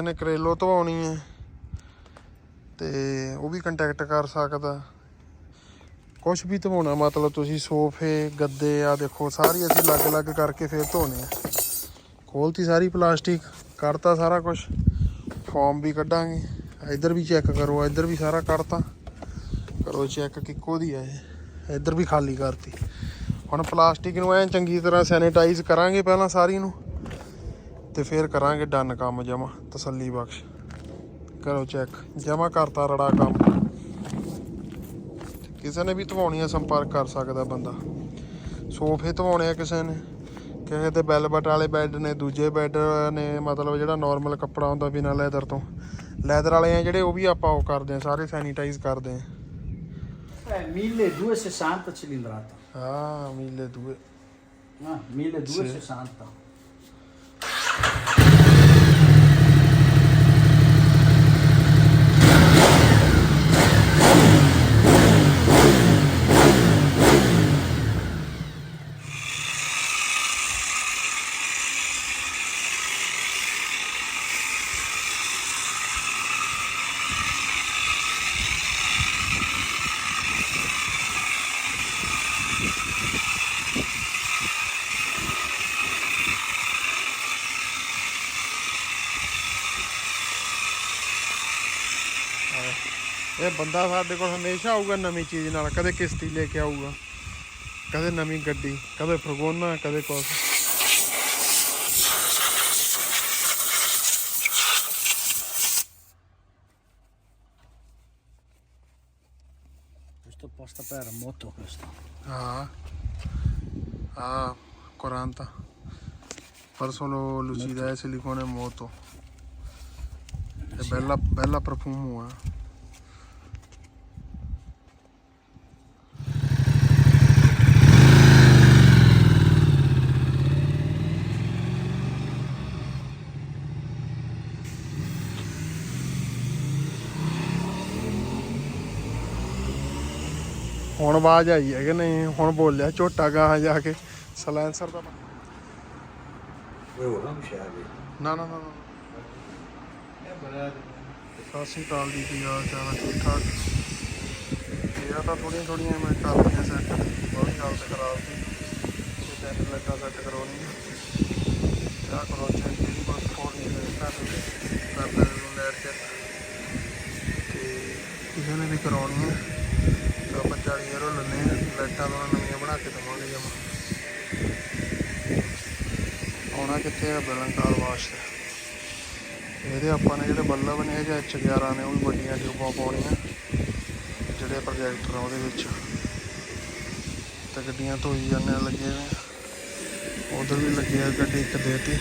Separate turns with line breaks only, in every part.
ਕਿਸੇ ਨੇ ਕਰੇਲੋ ਧਵਾਉਣੀ ਹੈ ਤੇ ਉਹ ਵੀ ਕੰਟੈਕਟ ਕਰ ਸਕਦਾ। ਕੁਝ ਵੀ ਧਵਾਉਣਾ, ਮਤਲਬ ਤੁਸੀਂ ਸੋਫੇ, ਗੱਦੇ ਆ ਦੇਖੋ, ਸਾਰੀ ਅਸੀਂ ਅਲੱਗ-ਅਲੱਗ ਕਰਕੇ ਫੇਰ ਧੋਣੇ ਆ। ਖੋਲਤੀ ਸਾਰੀ ਪਲਾਸਟਿਕ, ਕਰਤਾ ਸਾਰਾ ਕੁਝ ਫਾਰਮ ਵੀ ਕੱਢਾਂਗੇ। ਇੱਧਰ ਵੀ ਚੈੱਕ ਕਰੋ, ਇੱਧਰ ਵੀ ਸਾਰਾ ਕੱਢਤਾ ਕਰੋ ਚੈੱਕ ਕਿੱਕੋ ਦੀ ਹੈ ਇਹ। ਇੱਧਰ ਵੀ ਖਾਲੀ ਕਰਤੀ। ਹੁਣ ਪਲਾਸਟਿਕ ਨੂੰ ਐਂ ਚੰਗੀ ਤਰ੍ਹਾਂ ਸੈਨੀਟਾਈਜ਼ ਕਰਾਂਗੇ ਪਹਿਲਾਂ ਸਾਰੀ ਨੂੰ। ਤੇ ਫਿਰ ਕਰਾਂਗੇ ਡਨ ਕੰਮ ਜਮਾ ਤਸੱਲੀ ਬਖਸ਼। ਕਰੋ ਚੈੱਕ ਜਮਾ ਕਰਤਾ ਰੜਾ ਕੰਮ। ਕਿਸੇ ਨੇ ਵੀ ਧਵਾਉਣੀ ਆ ਸੰਪਰਕ ਕਰ ਸਕਦਾ ਬੰਦਾ। ਸੋਫੇ ਧਵਾਉਣੇ ਆ ਕਿਸੇ ਨੇ। ਕਿਸੇ ਦੇ ਬੈਲਬਟ ਵਾਲੇ ਬੈੱਡ ਨੇ ਦੂਜੇ ਬੈੱਡ ਨੇ ਮਤਲਬ ਜਿਹੜਾ ਨਾਰਮਲ ਕੱਪੜਾ ਹੁੰਦਾ ਬਿਨਾਂ ਲੈਦਰ ਤੋਂ। ਲੈਦਰ ਵਾਲੇ ਆ ਜਿਹੜੇ ਉਹ ਵੀ ਆਪਾਂ ਉਹ ਕਰਦੇ ਆ ਸਾਰੇ ਸੈਨੀਟਾਈਜ਼ ਕਰਦੇ ਆ।
É 1260 cilindrata.
ਹਾਂ ਮੀਲੇ ਦੂਏ।
Ah, 1260.
ਇਹ ਬੰਦਾ ਸਾਡੇ ਕੋਲ ਹਮੇਸ਼ਾ ਆਊਗਾ ਨਵੀਂ ਚੀਜ਼ ਨਾਲ ਕਦੇ ਕਿਸ਼ਤੀ ਲੈ ਕੇ ਆਊਗਾ ਕਦੇ ਨਵੀਂ ਗੱਡੀ ਕਦੇ ਫਰਗੋਨਾ ਕਦੇ ਕੁਛ
Questo posta per moto questo.
ਹਾਂ ਹਾਂ 40 per solo lucidare silicone moto è bella bella profumo eh. ਹੁਣ ਆਵਾਜ਼ ਆਈ ਹੈ ਕਿ ਨਹੀਂ? ਹੁਣ ਬੋਲਿਆ ਝੋਟਾ ਗਾਹ ਜਾ ਕੇ। ਸਲੈਂਸਰ ਦਾ. ਨਾ ਨਾ ਨਾ ਨਾ ਸਤਿ ਸ਼੍ਰੀ ਅਕਾਲ ਜੀ ਕੀ ਹਾਲ ਚਾਲ ਹੈ? ਠੀਕ ਠਾਕ? ਇਹ ਤਾਂ ਥੋੜੀਆਂ ਥੋੜੀਆਂ ਮੈਂ ਕਰ ਲਈਆਂ ਸੈੱਟ ਬਹੁਤ ਹਾਲਤ ਖਰਾਬ ਸੀ। ਤੇ ਚੈਨਲ ਲੱਗਾ ਸੈੱਟ ਕਰਾਉਣੀ ਕਰੋ ਚੈੱਕ ਜਿਹੜੀ ਬਸ ਥੋੜੀ ਜਿਹੀ ਕਰ ਕਰਦੇ ਨੂੰ ਲੈਟ ਚੈੱਕ ਤੇ। ਕਿਸੇ ਨੇ ਵੀ ਕਰਾਉਣੀ ਹੈ ਤਾਂ ਆਪਾਂ 40 ਯੂਰੋ ਲੈਣੇ ਆ ਲਾਈਟਾਂ ਤੋਂ ਨਵੀਆਂ ਬਣਾ ਕੇ ਦਵਾਂਗੇ ਜਮਾ ਆਉਣਾ ਕਿੱਥੇ ਆ ਬਲੰਕਾਰ ਵਾਸਤੇ ਇਹਦੇ ਆਪਾਂ ਨੇ ਜਿਹੜੇ ਬੱਲਬ ਨੇ ਜਾਂ H11 ਨੇ, ਉਹ ਵੀ ਵੱਡੀਆਂ ਟਿਊਬਾਂ ਪਾਉਣੀਆਂ, ਜਿਹੜੇ ਪ੍ਰੋਜੈਕਟਰ ਆ ਉਹਦੇ ਵਿੱਚ। ਤੇ ਗੱਡੀਆਂ ਧੋਈ ਜਾਂਦੇ ਲੱਗੇ ਨੇ ਉਧਰ ਵੀ ਲੱਗੀ ਆ ਗੱਡੀ ਇੱਕ ਦੇਤੀ,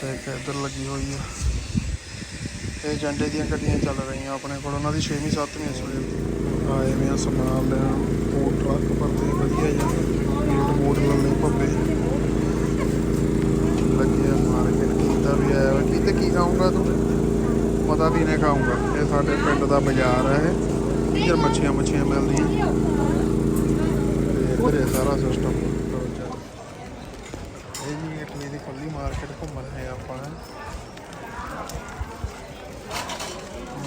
ਤੇ ਇੱਕ ਇੱਧਰ ਲੱਗੀ ਹੋਈ ਆ। ਇਹ ਏਜੰਡੇ ਦੀਆਂ ਗੱਡੀਆਂ ਚੱਲ ਰਹੀਆਂ ਆਪਣੇ ਕੋਲ, ਉਹਨਾਂ ਦੀ 6ਵੀਂ 7ਵੀਂ ਇਸ ਵੇਲੇ। ਆਏ ਵੀ ਆ ਸਮਾਨ ਲੈਣ ਫੂਡ ਟਰੱਕ ਭਰਦੇ, ਵਧੀਆ ਜਾਂ ਮੀਟ ਮੂਟ ਲੱਲੇ ਭੱਬੇ। ਲੱਗੇ ਮਾਰਕੀਟ, ਕੀਤਾ ਵੀ ਆਇਆ ਵਾ। ਕੀ ਤੇ ਕੀ ਖਾਊਂਗਾ ਤੂੰ? ਪਤਾ ਵੀ ਨਹੀਂ ਖਾਊਂਗਾ। ਇਹ ਸਾਡੇ ਪਿੰਡ ਦਾ ਬਾਜ਼ਾਰ ਹੈ ਇਹ। ਇੱਧਰ ਮੱਛੀਆਂ ਮੱਛੀਆਂ ਮਿਲਦੀਆਂ। ਤੇ ਇੱਧਰ ਇਹ ਸਾਰਾ ਸਿਸਟਮ ਇਹ ਜੀ ਇਟਲੀ ਦੀ ਖੁੱਲੀ ਮਾਰਕੀਟ ਘੁੰਮਣ ਰਹੇ ਆਪਾਂ।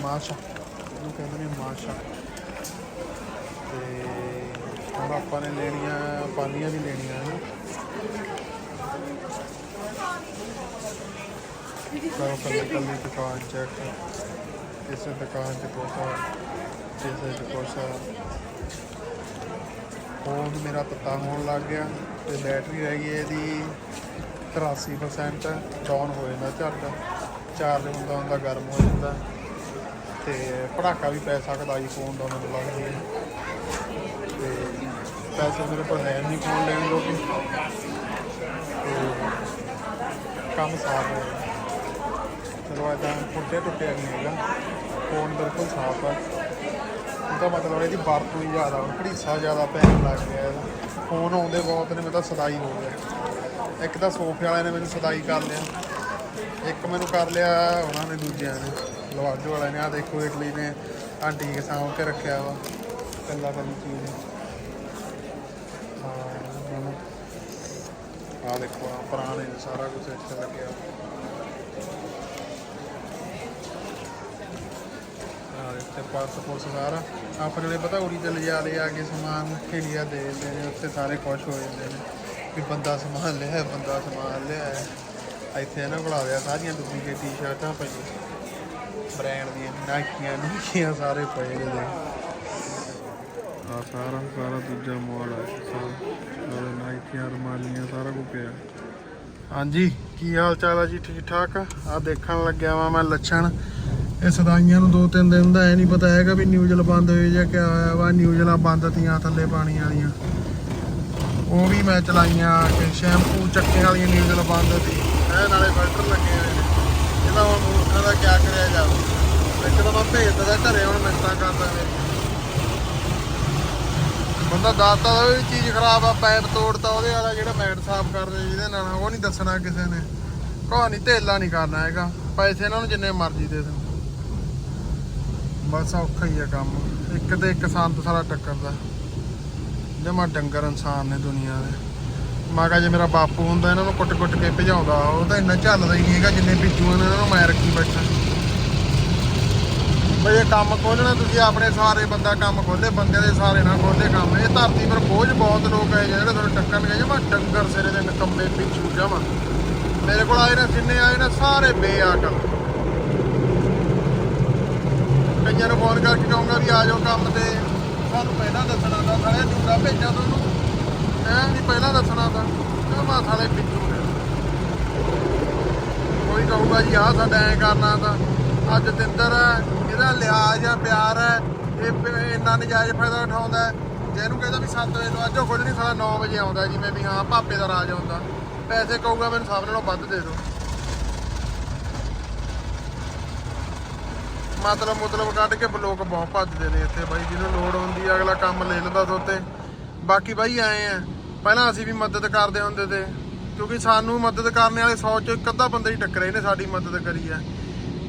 ਮਾਸ਼ਾ। ਇਹਨੂੰ ਕਹਿੰਦੇ ਨੇ ਮਾਸ਼ਾ। ਤੇ ਹੁਣ ਆਪਾਂ ਨੇ ਲੈਣੀਆਂ ਪਾਲੀਆਂ ਵੀ ਲੈਣੀਆਂ ਹਨ। ਕਰੋ ਕੱਲੀ ਕੱਲੀ ਦੁਕਾਨ ਚੈੱਕ ਕਿਸੇ ਦੁਕਾਨ 'ਚ ਕੋਸਾ, ਕਿਸੇ 'ਚ ਕੋਸਾ। ਫੋਨ ਮੇਰਾ ਤੱਤਾ ਹੋਣ ਲੱਗ ਗਿਆ ਤੇ ਬੈਟਰੀ ਰਹਿ ਗਈ ਇਹਦੀ 83% ਡਾਊਨ ਹੋ ਜਾਂਦਾ, ਝੱਟ। ਚਾਰਜ ਹੁੰਦਾ ਹੁੰਦਾ, ਗਰਮ ਹੋ ਜਾਂਦਾ। ਤੇ ਪੜਾਕਾ ਵੀ ਪੈ ਸਕਦਾ ਆਈਫੋਨ ਦਾ ਮੈਨੂੰ ਲੱਗਦੀ ਹੈ ਤੇ ਪੈਸੇ ਮੇਰੇ ਕੋਲ ਹੈ ਨਹੀਂ ਫੋਨ ਲੈਣ ਜੋਗੇ ਤੇ ਕੰਮ ਸਾਫ਼ ਹੋ ਗਿਆ। ਚਲੋ ਇਦਾਂ ਟੁੱਟੇ ਟੁੱਟਿਆ ਨਹੀਂ ਹੈਗਾ। ਫੋਨ ਬਿਲਕੁਲ ਸਾਫ਼ ਹੈ ਉਹਦਾ ਮਤਲਬ ਇਹਦੀ ਵਰਤੋਂ ਹੀ ਜ਼ਿਆਦਾ ਹੁਣ ਘੜੀਸਾ ਜ਼ਿਆਦਾ ਪੈਣ ਲੱਗ ਗਿਆ ਇਹਦਾ। ਫੋਨ ਆਉਂਦੇ ਬਹੁਤ ਨੇ ਮੈਂ ਤਾਂ ਸਦਾਈ ਹੋ ਗਿਆ। ਇੱਕ ਤਾਂ ਸੋਫੇ ਵਾਲਿਆਂ ਨੇ ਮੈਨੂੰ ਸਦਾਈ ਕਰ ਲਿਆ। ਇੱਕ ਮੈਨੂੰ ਕਰ ਲਿਆ, ਉਹਨਾਂ ਨੇ ਦੂਜਿਆਂ ਨੇ। ਲਵਾਜੋ ਵਾਲਾ ਨੇ ਆ ਦੇਖੋ ਇਟਲੀ ਨੇ ਆਂਟੀ ਸਾਂਭ ਕੇ ਰੱਖਿਆ ਵਾ। ਕੱਲਾ ਕੱਲੀ ਚੀਜ਼ ਆ ਦੇਖੋ ਆ ਪੁਰਾਣੇ ਸਾਰਾ ਕੁਝ ਇੱਥੇ ਲੱਗਿਆ। ਆ ਇੱਥੇ ਪਾਸਪੋਰਟ ਸਾਰਾ। ਆਪਾਂ ਜਿਹੜੇ ਪਤਾ ਉਰੀ ਤੇ ਲਿਜਾ ਲਿਆ ਕੇ ਸਮਾਨ ਖੇੜੀਆ ਦੇ ਦਿੰਦੇ ਨੇ ਉੱਥੇ ਸਾਰੇ ਖੁਸ਼ ਹੋ ਜਾਂਦੇ ਨੇ ਕਿ ਬੰਦਾ ਸਮਾਨ ਲਿਆ ਬੰਦਾ ਸਮਾਨ ਲਿਆ ਇੱਥੇ ਨਾ ਬਣਾ ਦਿਆ ਸਾਰੀਆਂ ਡੁਪਲੀਕੇਟ ਟੀ-ਸ਼ਰਟਾਂ ਪਈਆਂ। ਬ੍ਰਾਂਡ ਦੀਆਂ ਨਾਈਕੀਆਂ ਨੂਕੀਆਂ ਸਾਰੇ ਪਏ ਨੇ ਦੇਖ। ਆ ਸਾਰਾ ਸਾਰਾ ਦੂਜਾ ਮਾਲ ਆ ਸਾਰਾ ਨਾਈਕੀਆਂ ਰਮਾਲੀਆਂ ਸਾਰਾ ਕੁਝ ਪਿਆ। ਹਾਂਜੀ ਕੀ ਹਾਲ ਚਾਲ ਆ ਜੀ? ਠੀਕ ਠਾਕ? ਆ ਦੇਖਣ ਲੱਗਿਆ ਵਾਂ ਮੈਂ ਲੱਛਣ। ਇਹ ਸਦਾਈਆਂ ਨੂੰ ਦੋ ਤਿੰਨ ਦਿਨ ਦਾ ਐ ਨਹੀਂ ਪਤਾ ਹੈਗਾ ਵੀ ਨਿਊਜ਼ਲ ਬੰਦ ਹੋਏ ਜਾਂ ਕਿਆ ਹੋਇਆ ਵਾ ਨਿਊਜ਼ਲਾਂ ਬੰਦ ਤੀਆਂ ਥੱਲੇ ਪਾਣੀ ਵਾਲੀਆਂ। ਉਹ ਵੀ ਮੈਂ ਚਲਾਈਆਂ ਕਿ ਸ਼ੈਂਪੂ ਚੱਕੇ ਵਾਲੀਆਂ ਨਿਊਜ਼ਲ ਬੰਦ ਸੀ। ਇਹ ਨਾਲੇ ਫਿਲਟਰ ਲੱਗੇ ਹੋਏ ਨੇ। ਇਹਦਾ ਹੁਣ ਮੂਰਖਾਂ ਦਾ ਕਿਆ ਕਰਿਆ ਜਾਵੇ? ਇੱਕ ਤਾਂ ਮੈਂ ਭੇਜਦਾ ਤਾਂ ਘਰੇ, ਹੁਣ ਮਿੰਟਾਂ ਕਰਦਾ ਮੇਰੀ ਬੰਦਾ ਦੱਸਦਾ ਤਾਂ ਵੀ ਚੀਜ਼ ਖਰਾਬ ਆ, ਪੈਪ ਤੋੜਤਾ ਉਹਦੇ ਵਾਲਾ ਜਿਹੜਾ ਮੈਟ ਸਾਫ਼ ਕਰਦੇ ਜਿਹਦੇ ਨਾਲ, ਉਹ ਨਹੀਂ ਦੱਸਣਾ ਕਿਸੇ ਨੇ। ਕੋਈ ਨਹੀਂ, ਧੇਲਾ ਨਹੀਂ ਕਰਨਾ ਹੈਗਾ। ਪੈਸੇ ਇਹਨਾਂ ਨੂੰ ਜਿੰਨੇ ਮਰਜ਼ੀ ਦੇ ਦੇਣ। ਬਸ ਔਖਾ ਹੀ ਆ ਕੰਮ। ਇੱਕ ਤੇ ਇੱਕ ਸੰਤ ਸਾਰਾ ਟੱਕਰਦਾ। ਜਮਾ ਡੰਗਰ ਇਨਸਾਨ ਨੇ ਦੁਨੀਆ ਦੇ। ਮੈਂ ਕਿਹਾ ਜੇ ਮੇਰਾ ਬਾਪੂ ਹੁੰਦਾ, ਇਹਨਾਂ ਨੂੰ ਕੁੱਟ-ਕੁੱਟ ਕੇ ਭਜਾਉਂਦਾ, ਉਹ ਤਾਂ ਇੰਨਾ ਝੱਲਦਾ ਹੀ ਨਹੀਂ ਹੈਗਾ, ਜਿੰਨੇ ਪਿੱਛੂ ਇਹਨਾਂ ਨੂੰ ਮੈਂ ਰੱਖੀ ਬੈਠਾ। ਬਈ ਇਹ ਕੰਮ ਖੋਲਣਾ ਤੁਸੀਂ ਆਪਣੇ ਸਾਰੇ ਬੰਦਾ ਕੰਮ ਖੋਲੇ ਬੰਦੇ ਦੇ ਸਾਰੇ ਨਾ ਖੋਲੇ ਕੰਮ। ਇਹ ਧਰਤੀ ਪਰ ਬੋਝ ਬਹੁਤ ਲੋਕ ਹੈ ਜਿਹੜੇ ਤੁਹਾਨੂੰ ਟੱਕਰਨਗੇ ਜਮਾ ਡੰਗਰ ਸਿਰੇ ਦੇ ਨਕੰਮੇ ਪਿੱਛੂ ਜਮਾ ਮੇਰੇ ਕੋਲ ਆਏ ਨਾ, ਜਿੰਨੇ ਆਏ ਨਾ, ਸਾਰੇ ਬੇਅਕਲ ਕਈਆਂ ਨੂੰ ਫੋਨ ਕਰਕੇ ਕਹੂੰਗਾ ਵੀ ਆ ਜਾਓ ਕੰਮ ਤੇ। ਸਾਨੂੰ ਪਹਿਲਾਂ ਦੱਸਣਾ ਤਾਂ ਸਾਲੇ ਜੂਗਾ ਭੇਜਾਂ ਤੁਹਾਨੂੰ। ਐ ਨਹੀਂ ਪਹਿਲਾਂ ਦੱਸਣਾ ਤਾਂ ਜਮਾ ਸਾਲੇ ਪਿੱਛੂ ਨੇ ਕੋਈ ਕਹੂਗਾ ਜੀ, ਆਹ ਸਾਡਾ ਐ ਕਰਨਾ ਤਾਂ, ਅੱਜ ਜਤਿੰਦਰ ਹੈ, ਇਹਦਾ ਲਿਹਾਜ਼ ਆ ਪਿਆਰ ਹੈ, ਇਹ ਇੰਨਾ ਨਜਾਇਜ਼ ਫਾਇਦਾ ਉਠਾਉਂਦਾ ਜਿਹਨੂੰ ਕਹਿੰਦਾ ਵੀ 7 ਵਜੇ ਤੋਂ ਅੱਜ ਉਹ ਖੁਦ ਨਹੀਂ ਸਾਲਾ 9 ਵਜੇ ਆਉਂਦਾ ਜਿਵੇਂ ਵੀ ਹਾਂ, ਭਾਪੇ ਦਾ ਰਾਜ ਆਉਂਦਾ ਪੈਸੇ ਕਹੂਗਾ ਮੈਨੂੰ ਸਭ ਨਾਲੋਂ ਵੱਧ ਦੇ ਦਿਓ। ਮਤਲਬ ਮਤਲਬ ਕੱਢ ਕੇ ਬਲੋਕ ਬਹੁਤ ਭੱਜਦੇ ਨੇ ਇੱਥੇ ਬਾਈ, ਜਿਹਨੂੰ ਲੋੜ ਹੁੰਦੀ ਆ ਅਗਲਾ ਕੰਮ ਲੈ ਲੈਂਦਾ ਸੋਤੇ। ਬਾਕੀ ਬਾਈ ਆਏ ਆ। ਪਹਿਲਾਂ ਅਸੀਂ ਵੀ ਮਦਦ ਕਰਦੇ ਹੁੰਦੇ ਤੇ, ਕਿਉਂਕਿ ਸਾਨੂੰ ਮਦਦ ਕਰਨ ਵਾਲੇ 100 ਚੋਂ ਇੱਕ ਅੱਧਾ ਬੰਦਾ ਹੀ ਟੱਕਰੇ ਨੇ ਸਾਡੀ ਮਦਦ ਕਰੀ ਹੈ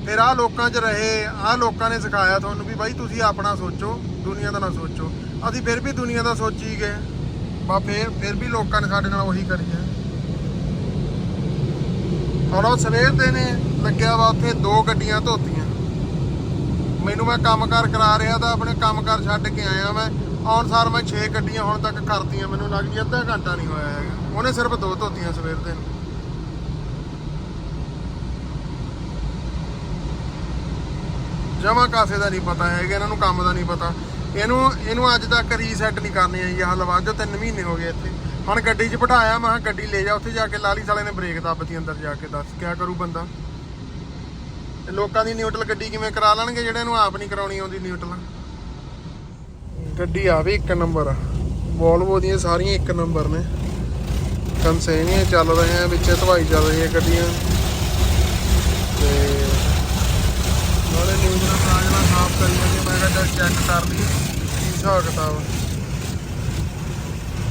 ਫਿਰ ਆਹ ਲੋਕਾਂ 'ਚ ਰਹੇ, ਆਹ ਲੋਕਾਂ ਨੇ ਸਿਖਾਇਆ ਤੁਹਾਨੂੰ ਵੀ ਬਾਈ ਤੁਸੀਂ ਆਪਣਾ ਸੋਚੋ, ਦੁਨੀਆ ਦਾ ਨਾ ਸੋਚੋ। ਅਸੀਂ ਫਿਰ ਵੀ ਦੁਨੀਆ ਦਾ ਸੋਚੀ ਗਏ। ਬਾ ਫਿਰ ਫਿਰ ਵੀ ਲੋਕਾਂ ਨੇ ਸਾਡੇ ਨਾਲ ਉਹੀ ਕਰੀ ਹੈ ਔਰ ਉਹ ਸਵੇਰ ਦੇ ਨੇ, ਲੱਗਿਆ ਵਾ ਉੱਥੇ ਦੋ ਗੱਡੀਆਂ ਧੋਤੀਆਂ। ਮੈਨੂੰ ਮੈਂ ਕੰਮਕਾਰ ਕਰਾ ਰਿਹਾ ਤਾਂ ਆਪਣੇ ਕੰਮਕਾਰ ਛੱਡ ਕੇ ਆਇਆ ਮੈਂ ਆਉਣ ਸਾਰ ਮੈਂ 6 ਗੱਡੀਆਂ ਹੁਣ ਤੱਕ ਕਰਤੀਆਂ, ਮੈਨੂੰ ਲੱਗਦੀ ਅੱਧਾ ਘੰਟਾ ਨਹੀਂ ਹੋਇਆ ਹੈਗਾ। ਉਹਨੇ ਸਿਰਫ ਦੋ ਧੋਤੀਆਂ ਸਵੇਰ ਦੇ ਜਮਾ ਕਾਸੇ ਦਾ ਨਹੀਂ ਪਤਾ ਹੈਗਾ, ਇਹਨਾਂ ਨੂੰ ਕੰਮ ਦਾ ਨਹੀਂ ਪਤਾ। ਇਹਨੂੰ ਇਹਨੂੰ ਅੱਜ ਤੱਕ ਰੀਸੈਟ ਨਹੀਂ ਕਰਨੀ ਆਈ ਆਹ ਲਵਾ ਜੋ 3 ਮਹੀਨੇ ਹੋ ਗਏ ਇੱਥੇ। ਹੁਣ ਗੱਡੀ 'ਚ ਬਿਠਾਇਆ, ਮੈਂ ਕਿਹਾ ਗੱਡੀ ਲੈ ਜਾ, ਉੱਥੇ ਜਾ ਕੇ ਲਾਲੀ ਸਾਲੇ ਨੇ ਬ੍ਰੇਕ ਦੱਬਤੀ ਅੰਦਰ ਜਾ ਕੇ, ਦੱਸ ਕਿਆ ਕਰੂ ਬੰਦਾ? ਲੋਕਾਂ ਦੀ ਨਿਊਟਰਲ ਗੱਡੀ ਕਿਵੇਂ ਕਰਾ ਲੈਣਗੇ, ਜਿਹੜੇ ਇਹਨੂੰ ਆਪ ਨਹੀਂ ਕਰਾਉਣੀ ਆਉਂਦੀ ਨਿਊਟਰਲ ਗੱਡੀ ਆ ਵੀ ਇੱਕ ਨੰਬਰ ਆ। ਵੋਲਵੋ ਦੀਆਂ ਸਾਰੀਆਂ ਇੱਕ ਨੰਬਰ ਨੇ। ਕੰਸੇਨੀਆਂ ਚੱਲ ਰਹੇ ਆ ਵਿੱਚ ਧਵਾਈ ਚੱਲ ਰਹੀ ਹੈ ਗੱਡੀਆਂ। ਤੇ ਨਾਲੇ ਨਿਊਟਰਲ ਕਾਗਲਾ ਸਾਫ਼ ਕਰੀ ਜਾਂਦੇ ਮੈਂ ਕਿਹਾ ਚੈੱਕ ਕਰ ਲਈ ਕੀ ਹਿਸਾਬ ਕਿਤਾਬ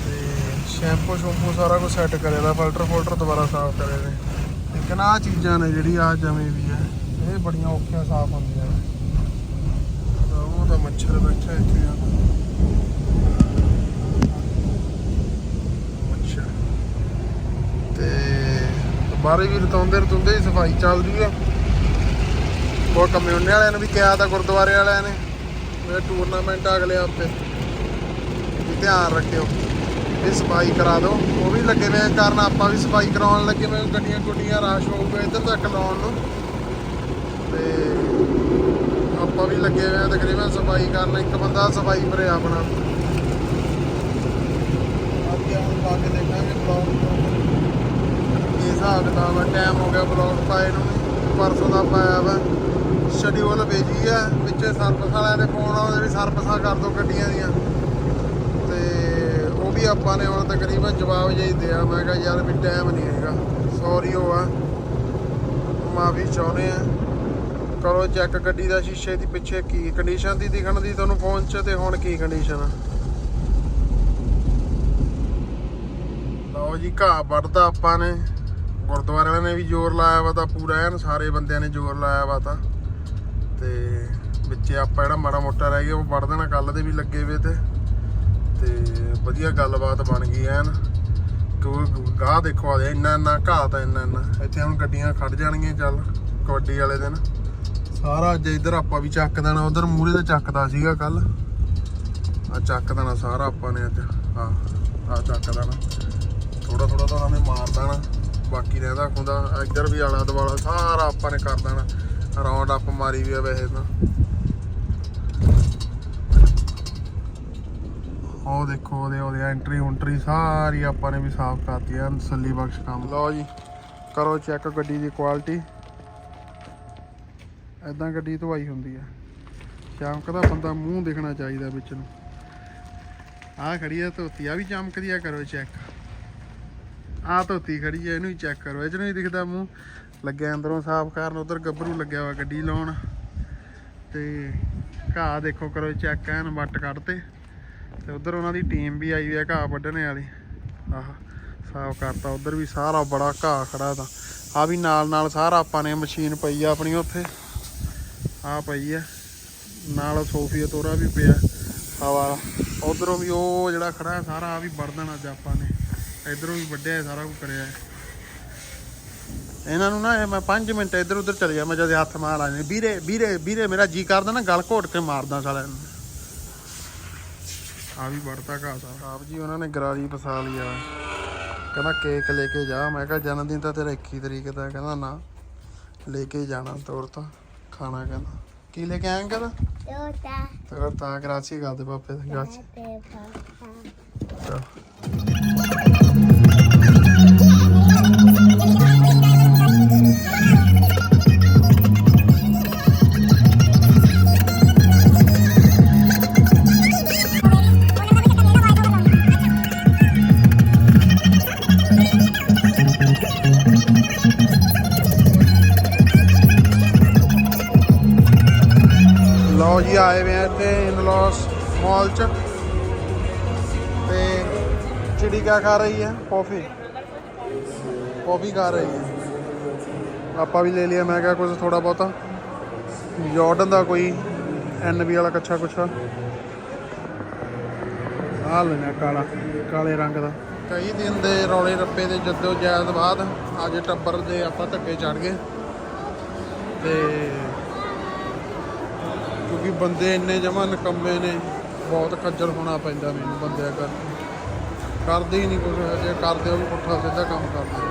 ਤੇ ਸ਼ੈਂਪੂ ਸ਼ੈਂਪੂ ਸਾਰਾ ਕੁਝ ਸੈੱਟ ਕਰੇ ਦਾ ਫਿਲਟਰ ਫੋਲਟਰ ਦੁਬਾਰਾ ਸਾਫ਼ ਕਰੇ ਨੇ ਲੇਕਿਨ ਆਹ ਚੀਜ਼ਾਂ ਨੇ ਜਿਹੜੀ ਆ ਜਮੇ ਵੀ ਆ, ਇਹ ਬੜੀਆਂ ਔਖੀਆਂ ਸਾਫ਼ ਹੁੰਦੀਆਂ ਨੇ। ਤਾਂ ਮੱਛਰ ਬੈਠਾ ਇੱਥੇ ਆ। ਮੱਛਰ। ਤੇ ਬਾਰੇ ਵੀ ਰਤਾਉਂਦੇ ਰਤੁੰਦੇ ਹੀ ਸਫ਼ਾਈ ਚੱਲਦੀ ਆ। ਉਹ ਕਮਿਊਨਿਟੀ ਵਾਲਿਆਂ ਨੂੰ ਵੀ ਕਿਹਾ ਤਾਂ ਗੁਰਦੁਆਰੇ ਵਾਲਿਆਂ ਨੇ। ਮੇਰਾ ਟੂਰਨਾਮੈਂਟ ਅਗਲੇ ਹਫ਼ਤੇ। ਵੀ ਧਿਆਨ ਰੱਖਿਓ। ਇਹ ਸਫ਼ਾਈ ਕਰਾ ਦਿਓ। ਉਹ ਵੀ ਲੱਗੇ ਹੋਏ ਕਾਰਨ ਆਪਾਂ ਵੀ ਸਫ਼ਾਈ ਕਰਾਉਣ ਲੱਗੇ ਮੈਂ ਗੱਡੀਆਂ ਗੁੱਡੀਆਂ ਰਾਸ਼ ਹੋਊਗਾ ਇੱਧਰ ਤੱਕ ਲਾਉਣ ਨੂੰ। ਤੇ ਆਪਾਂ ਵੀ ਲੱਗੇ ਹੋਏ ਆ, ਤਕਰੀਬਨ ਸਫ਼ਾਈ ਕਰਨ ਇੱਕ ਬੰਦਾ ਸਫ਼ਾਈ ਭਰਿਆ ਆਪਣਾ। ਅੱਗੇ ਹੁਣ ਪਾ ਕੇ ਦੇਖਾਂਗੇ ਬਲੌਗ ਇਹ ਹਿਸਾਬ ਕਿਤਾਬ ਆ ਟਾਈਮ ਹੋ ਗਿਆ ਬਲੌਗ ਪਾਏ ਨੂੰ ਪਰਸੋਂ ਦਾ ਪਾਇਆ ਵਾ। ਸ਼ਡਿਊਲ ਭੇਜੀ ਆ, ਵਿੱਚ ਸਰਵਿਸ ਵਾਲਿਆਂ ਦੇ ਫੋਨ ਆਉਂਦੇ ਵੀ ਸਰਪਸਾਂ ਕਰ ਦੋ ਗੱਡੀਆਂ ਦੀਆਂ। ਤੇ ਉਹ ਵੀ ਆਪਾਂ ਨੇ ਹੁਣ ਤਕਰੀਬਨ ਜਵਾਬ ਜਿਹਾ ਦਿਆ। ਮੈਂ ਕਿਹਾ ਯਾਰ ਵੀ ਟਾਈਮ ਨਹੀਂ ਹੈਗਾ। ਸੌਰੀ ਹੋ ਆ। ਮਾਫੀ ਚਾਹੁੰਦੇ ਆ। ਕਰੋ ਚੈੱਕ ਗੱਡੀ ਦਾ ਸ਼ੀਸ਼ੇ ਦੀ ਪਿੱਛੇ ਕੀ ਕੰਡੀਸ਼ਨ ਦੀ ਦਿਖਣ ਦੀ ਤੁਹਾਨੂੰ ਫੋਨ 'ਚ ਤੇ ਹੁਣ ਕੀ ਕੰਡੀਸ਼ਨ ਆ? ਲਓ ਜੀ, ਘਾਹ ਵੱਢਦਾ ਆਪਾਂ ਨੇ। ਗੁਰਦੁਆਰੇ ਵਾਲਿਆਂ ਨੇ ਵੀ ਜ਼ੋਰ ਲਾਇਆ ਵਾ ਤਾਂ ਪੂਰਾ ਐਨ, ਸਾਰੇ ਬੰਦਿਆਂ ਨੇ ਜ਼ੋਰ ਲਾਇਆ ਵਾ ਤਾਂ। ਤੇ ਵਿੱਚ ਆਪਾਂ ਜਿਹੜਾ ਮਾੜਾ ਮੋਟਾ ਰਹਿ ਗਿਆ, ਉਹ ਵੱਢ ਦੇਣਾ ਕੱਲ ਦੇ ਵੀ ਲੱਗੇ ਵੇ ਤੇ। ਤੇ ਵਧੀਆ ਗੱਲਬਾਤ ਬਣ ਗਈ ਐਨ। ਕਿਉਂਕਿ ਗਾਹ ਦੇਖੋ ਆ ਇੰਨਾ ਇੰਨਾ ਘਾਹ ਤਾਂ ਇੰਨਾ ਇੰਨਾ ਇੱਥੇ ਹੁਣ ਗੱਡੀਆਂ ਖੜ ਜਾਣਗੀਆਂ, ਚੱਲ ਕਬੱਡੀ ਵਾਲੇ ਦਿਨ। ਸਾਰਾ ਅੱਜ ਇੱਧਰ ਆਪਾਂ ਵੀ ਚੱਕ ਦੇਣਾ, ਉਧਰ ਮੂਰੇ ਤੇ ਚੱਕਦਾ ਸੀਗਾ ਕੱਲ। ਆ ਚੱਕ ਦੇਣਾ ਸਾਰਾ ਆਪਾਂ ਨੇ ਅੱਜ। ਹਾਂ, ਆ ਚੱਕ ਦੇਣਾ। ਥੋੜਾ ਥੋੜਾ ਤਾਂ ਉਹਨਾਂ ਮਾਰ ਦੇਣਾ। ਬਾਕੀ ਰਹਿੰਦਾ ਖੁੰਦਾ। ਇੱਧਰ ਵੀ ਆਲਾ ਦਵਾਲਾ ਸਾਰਾ ਆਪਾਂ ਨੇ ਕਰ ਦੇਣਾ। ਰਾਉਂਡ ਅਪ ਮਾਰੀ ਵੀ ਆ ਵੈਸੇ ਤਾਂ। ਉਹ ਦੇਖੋ, ਉਹਦੇ ਉਹਦੇ ਐਂਟਰੀ ਉਂਟਰੀ ਸਾਰੀ ਆਪਾਂ ਨੇ ਵੀ ਸਾਫ਼ ਕਰਤੀ ਐ ਤਸੱਲੀ ਬਖਸ਼ ਕੰਮ। ਲਓ ਜੀ, ਕਰੋ ਚੈੱਕ ਗੱਡੀ ਦੀ ਕੁਆਲਿਟੀ ਐਦਾਂ ਗੱਡੀ ਧੁਆਈ ਹੁੰਦੀ ਆ। ਚਮਕਦਾ ਬੰਦਾ ਮੂੰਹ ਦਿਖਣਾ ਚਾਹੀਦਾ ਵਿੱਚ ਨੂੰ। ਆਹ ਖੜੀ ਆ ਧੋਤੀ ਆ ਵੀ ਚਮਕਦੀ ਆ, ਕਰੋ ਚੈੱਕ ਆਹ ਧੋਤੀ ਖੜੀ ਆ, ਇਹਨੂੰ ਹੀ ਚੈੱਕ ਕਰੋ। ਇਹ ਚ ਨਹੀਂ ਦਿਖਦਾ ਮੂੰਹ। ਲੱਗਿਆ ਅੰਦਰੋਂ ਸਾਫ਼ ਕਰਨ, ਉਧਰ ਗੱਭਰੂ ਲੱਗਿਆ ਵਾ ਗੱਡੀ ਲਾਉਣ। ਤੇ ਘਾਹ ਦੇਖੋ, ਕਰੋ ਚੈੱਕ ਐਨ, ਵੱਟ ਕੱਢਤੇ। ਤੇ ਉਧਰ ਉਹਨਾਂ ਦੀ ਟੀਮ ਵੀ ਆਈ ਹੋਈ ਆ, ਘਾਹ ਵੱਢਣੇ ਵਾਲੀ। ਆਹ, ਸਾਫ਼ ਕਰਤਾ। ਉਧਰ ਵੀ ਸਾਰਾ ਬੜਾ ਘਾਹ ਖੜਾ ਤਾਂ। ਆ ਵੀ ਨਾਲ ਨਾਲ ਸਾਰਾ ਆਪਾਂ ਨੇ ਮਸ਼ੀਨ ਪਈ ਆ ਆਪਣੀ ਉੱਥੇ। ਆ ਪਈ ਆ। ਨਾਲ ਸੋਫੀਆ ਤੋਰਾ ਵੀ ਪਿਆ, ਹਵਾ ਉਧਰੋਂ ਵੀ ਉਹ ਜਿਹੜਾ ਖੜਾ ਹੈ ਸਾਰਾ, ਆ ਵੀ ਵੜ ਅੱਜ ਆਪਾਂ ਨੇ। ਇਧਰੋਂ ਵੀ ਵੱਢਿਆ ਸਾਰਾ ਕੁਝ ਕਰਿਆ ਇਹਨਾਂ ਨੂੰ ਨਾ ਮੈਂ 5 ਮਿੰਟ ਇੱਧਰ ਉੱਧਰ ਚਲੇ ਗਿਆ ਮੈਂ ਜਦ ਹੱਥ ਮਾਰ ਆਨੇ ਵੀਰੇ ਵੀਰੇ ਵੀਰੇ, ਮੇਰਾ ਜੀ ਕਰਦਾ ਨਾ, ਗਲ ਘੋਟ ਕੇ ਮਾਰਦਾ ਸਾਲਿਆਂ ਨੂੰ। ਆ ਵੀ ਵੜਤਾ ਘਾ ਸਾਰਾ। ਆਪ ਜੀ ਉਹਨਾਂ ਨੇ ਗਰਾਰੀ ਫਸਾ ਲਿਆ ਕਹਿੰਦਾ ਕੇਕ ਲੈ ਕੇ ਜਾ। ਮੈਂ ਕਿਹਾ ਜਨਮ ਦਿਨ ਤਾਂ ਤੇਰਾ 21 ਤਰੀਕ ਦਾ ਕਹਿੰਦਾ ਨਾ, ਲੈ ਕੇ ਜਾਣਾ ਤੋਰ ਤਾਂ। ਖਾਣਾ ਕਹਿੰਦਾ। ਕੀ ਲੈ ਕੇ ਆਇਆ ਕਹਿੰਦਾ
Tota,
ਤੇਰਾ ਤਾਂ ਗਰਾਚੀ ਕਰਦੇ ਪਾਪੇ ਦੀ
Papa.
ਚਲ। ਆਏ ਵੇ ਆ ਇੱਥੇ ਇਨਲੌਸ ਮਾਲ ਚ। ਤੇ ਚਿੜੀ ਕਿਆ ਖਾ ਰਹੀ ਹੈ? ਕੌਫੀ ਕੌਫੀ ਖਾ ਰਹੀ ਹੈ। ਆਪਾਂ ਵੀ ਲੈ ਲਿਆ ਮੈਂ ਕਿਹਾ ਕੁਝ ਥੋੜਾ ਬਹੁਤਾ। ਜਾਰਡਨ ਦਾ ਕੋਈ ਐਨਬੀ ਵਾਲਾ ਕੱਛਾ ਕੁਛਾ ਆ। ਲੈਣਾ ਕਾਲਾ, ਕਾਲੇ ਰੰਗ ਦਾ। ਕਈ ਦਿਨ ਦੇ ਰੌਲੇ ਰੱਪੇ ਦੇ ਜੱਦੋ ਜਹਿਦ ਬਾਅਦ ਅੱਜ ਟੱਬਰ ਦੇ ਆਪਾਂ ਧੱਕੇ ਚੜ ਗਏ। ਤੇ ਕਿਉਂਕਿ ਬੰਦੇ ਇੰਨੇ ਜਮਾ ਨਕੰਮੇ ਨੇ, ਬਹੁਤ ਖੱਜਲ ਹੋਣਾ ਪੈਂਦਾ ਮੈਨੂੰ ਬੰਦਿਆਂ ਕਰਕੇ। ਕਰਦੇ ਹੀ ਨਹੀਂ ਕੁਝ ਜੇ ਕਰਦੇ ਉਹ ਵੀ ਪੁੱਠਾ ਸਿੱਧਾ ਕੰਮ ਕਰਦੇ।